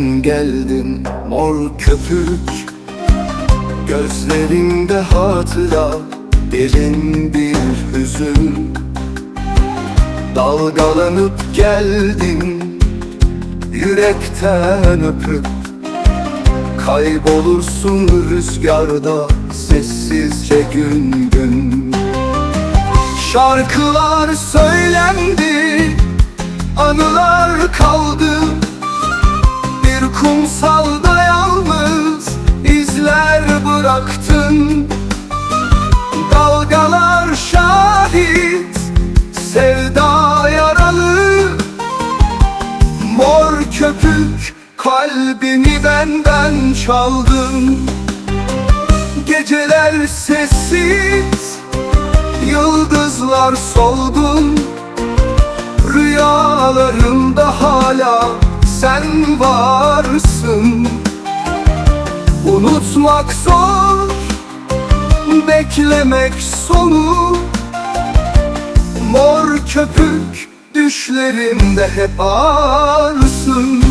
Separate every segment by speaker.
Speaker 1: sen geldin mor köpük. Gözlerinde hatıra derin bir hüzün. Dalgalanıp geldin yürekten öpüp. Kaybolursun rüzgarda sessizce gün gün. Şarkılar söylendi, anılar kaldı köpük kalbini benden çaldın. Geceler sessiz Yıldızlar solgun. Rüyalarımda hala sen varsın. Unutmak zor Beklemek sonu. Mor köpük düşlerimde hep ağırsın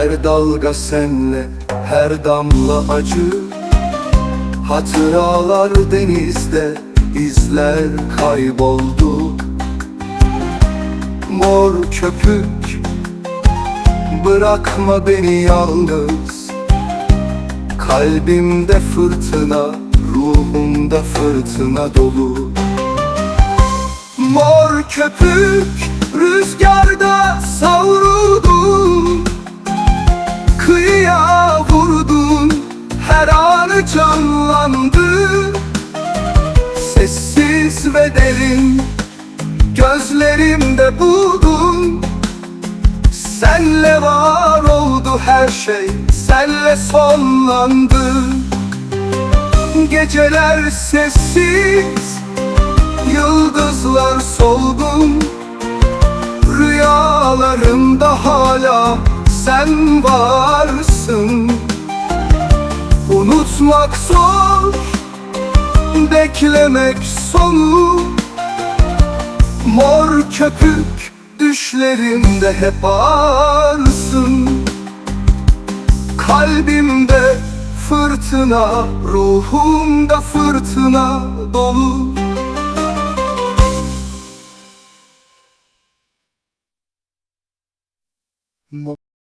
Speaker 1: Her dalga senle, her damla acı. Hatıralar denizde, izler kayboldu. Mor köpük, bırakma beni yalnız. Kalbimde fırtına, ruhumda fırtına dolu. Mor köpük, rüzgarda savruldun Derin Gözlerimde buldun Senle var oldu her şey Senle sonlandı. Geceler sessiz Yıldızlar solgun. Rüyalarımda hala sen varsın. Unutmak zor beklemek sonu. Mor köpük düşlerimde hep ağırsın. Kalbimde fırtına, ruhumda fırtına dolu. Mor